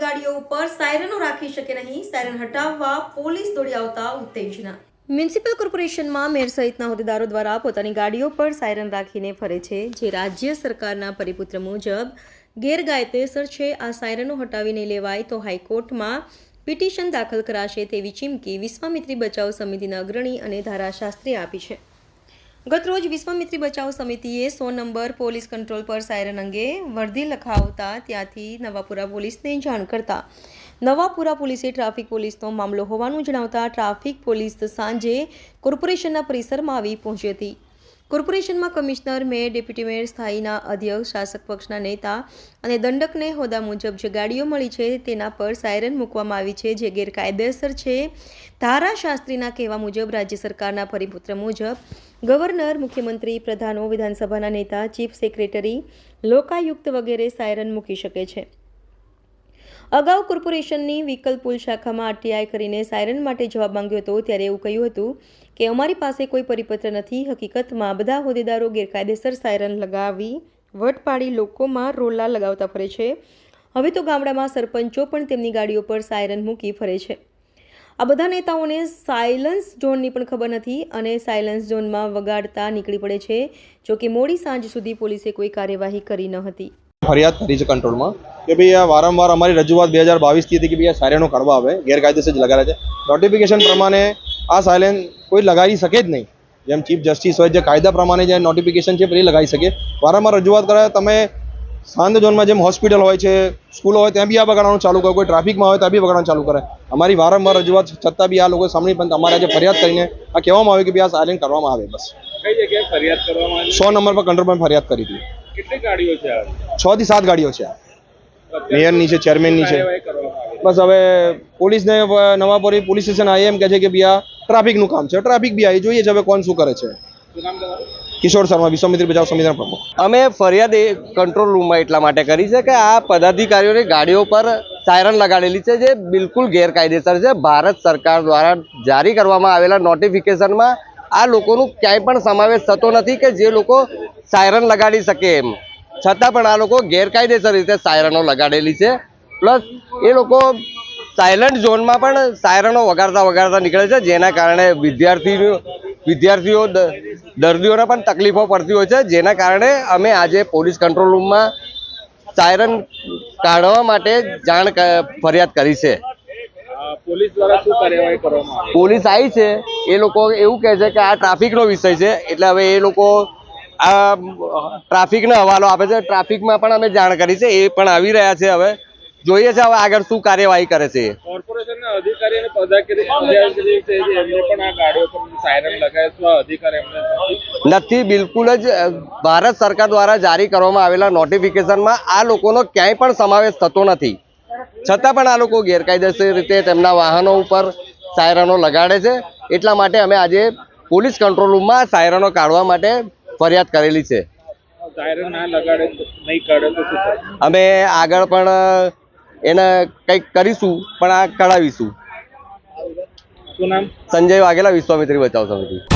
સાયરનો રાખી શકે નહીં. સાયરન હટાવવા પોલીસ દોડી આવતા ઉત્તેજના. મ્યુનિસિપલ કોર્પોરેશનમાં મેયર સહિતના હોદ્દેદારો દ્વારા પોતાની ગાડીઓ પર સાયરન રાખીને ફરે છે, જે રાજ્ય સરકારના પરિપુત્ર મુજબ ગેરકાયદેસર છે. આ સાયરનો હટાવીને લેવાય તો હાઈકોર્ટમાં પિટિશન દાખલ કરાશે તેવી ચીમકી વિશ્વામિત્રી બચાવ સમિતિના અગ્રણી અને ધારાશાસ્ત્રીએ આપી છે. ગતરોજ વિશ્વામિત્રી બચાવ સમિતિએ સો નંબર પોલીસ કંટ્રોલ પર સાયરન અંગે વર્ધી લખાવતા ત્યાંથી નવાપુરા પોલીસને જાણ કરતા. નવાપુરા પોલીસે ટ્રાફિક પોલીસનો મામલો હોવાનું જણાવતા ટ્રાફિક પોલીસ સાંજે કોર્પોરેશનના પરિસરમાં આવી પહોંચી હતી. કોર્પોરેશનમાં કમિશનર, મેયર, ડેપ્યુટી મેયર, સ્થાયીના અધ્યક્ષ, શાસક પક્ષના નેતા અને દંડકને હોદ્દા મુજબ જે ગાડીઓ મળી છે તેના પર સાયરન મૂકવામાં આવી છે જે ગેરકાયદેસર છે. ધારાશાસ્ત્રીના કહેવા મુજબ રાજ્ય સરકારના પરિપુત્ર મુજબ ગવર્નર, મુખ્યમંત્રી, પ્રધાનો, વિધાનસભાના નેતા, ચીફ સેક્રેટરી, લોકાયુક્ત વગેરે સાયરન મૂકી શકે છે. અગાઉ કોર્પોરેશનની વ્હીકલ પુલ શાખામાં આરટીઆઈ કરીને સાયરન માટે જવાબ માંગ્યો હતો ત્યારે એવું કહ્યું હતું કે અમારી પાસે કોઈ પરિપત્ર નથી. હકીકતમાં બધા હોદ્દેદારો ગેરકાયદેસર સાયરન લગાવી વટ પાડી લોકોમાં રોલા લગાવતા ફરે છે. હવે તો ગામડામાં સરપંચો પણ તેમની ગાડીઓ પર સાયરન મૂકી ફરે છે. આ બધા નેતાઓને સાયલન્સ ઝોનની પણ ખબર નથી અને સાયલન્સ ઝોનમાં વગાડતા નીકળી પડે છે. જોકે મોડી સાંજ સુધી પોલીસે કોઈ કાર્યવાહી કરી ન હતી. ફરિયાદ કરી છે કંટ્રોલમાં. કે ભાઈ આ વારંવાર અમારી રજૂઆત બે હજાર બાવીસથી હતી કે ભાઈ આ સાયરનો કાઢવા આવે ગેરકાયદેસર જ લગાડે છે. નોટિફિકેશન પ્રમાણે આ સાયલેન કોઈ લગાવી શકે જ નહીં. જેમ ચીફ જસ્ટિસ હોય જે કાયદા પ્રમાણે જે નોટિફિકેશન છે એ લગાવી શકે. વારંવાર રજૂઆત કરાય તમે સાંજ ઝોનમાં જેમ હોસ્પિટલ હોય છે સ્કૂલો હોય ત્યાં બી આ બગાડવાનું ચાલુ કરે. કોઈ ટ્રાફિકમાં હોય ત્યાં બી બગાડવાનું ચાલુ કરે. અમારી વારંવાર રજૂઆત છતાં બી આ લોકો સાંભળી પણ તમારે આજે ફરિયાદ કરીને આ કહેવામાં આવ્યું કે ભાઈ આ સાયલેન કરવામાં આવે બસ. કઈ જગ્યાએ ફરિયાદ કરવામાં આવી? સો નંબર પર કંટ્રોલ પર ફરિયાદ કરી હતી. કેટલી ગાડીઓ છે છ થી સાત ગાડીઓ છે આ. મેયરની છે ચેરમેનની છે. બસ હવે પોલીસને નવાપોરી પોલીસ સ્ટેશન આવી એમ કહે છે કે ભઈ આ ટ્રાફિકનું કામ છે. ટ્રાફિક બી આવી જોઈએ છે હવે કોણ શું કરે છે. કિશોર શર્મા, વિશ્વામિત્રી બચાવ સમિતિના પ્રમુખ. અમે ફરિયાદ એ કંટ્રોલ રૂમમાં એટલા માટે કરી છે કે આ પદાધિકારીઓની ગાડીઓ પર સાયરન લગાડેલી છે, જે બિલકુલ ગેરકાયદેસર છે. ભારત સરકાર દ્વારા જારી કરવામાં આવેલા નોટિફિકેશનમાં આ લોકોનું ક્યાંય પણ સમાવેશ થતો નથી કે જે લોકો સાયરન લગાડી શકે એમ. છતાં પણ આ લોકો ગેરકાયદેસર રીતે સાયરનો લગાડેલી છે. પ્લસ એ લોકો સાયલન્ટ ઝોનમાં પણ સાયરનો વગાડતા વગાડતા નીકળે છે જેના કારણે વિદ્યાર્થીઓ વિદ્યાર્થીઓ દર્દીઓને પણ તકલીફો પડતી હોય છે જેના કારણે અમે આજે પોલીસ કંટ્રોલ રૂમમાં સાયરન કાઢવા માટે જાણ ફરિયાદ કરી છે. પોલીસ દ્વારા શું કાર્યવાહી કરવામાં પોલીસ આવી છે એ લોકો એવું કહે છે કે આ ટ્રાફિકનો વિષય છે એટલે હવે એ લોકો આ ટ્રાફિકનો હવાલો આપે છે. ટ્રાફિકમાં પણ અમે જાણ કરી છે એ પણ આવી રહ્યા છે હવે. જોઈએ છે હવે આગળ શું કાર્યવાહી કરે છે કોર્પોરેશનના અધિકારી અને પદાધિકારી છે એમને પણ આ ગાડીઓ પર સાયરન લગાવે અધિકાર એમને નથી? નથી બિલકુલ જ ભારત સરકાર દ્વારા જારી કરવામાં આવેલા નોટિફિકેશનમાં આ લોકોનો ક્યાંય પણ સમાવેશ થતો નથી. છતાં પણ આ લોકો ગેરકાયદેસર રીતે તેમના વાહનો ઉપર સાયરનો લગાડે છે. એટલા માટે અમે આજે પોલીસ કંટ્રોલ રૂમમાં સાયરનો કાઢવા માટે ફરિયાદ કરેલી છે. અમે આગળ પણ એને કંઈક કરીશું પણ આ કઢાવીશું. શું નામ? સંજય વાઘેલા વિશ્વામિત્રી બચાવ સમિતિ.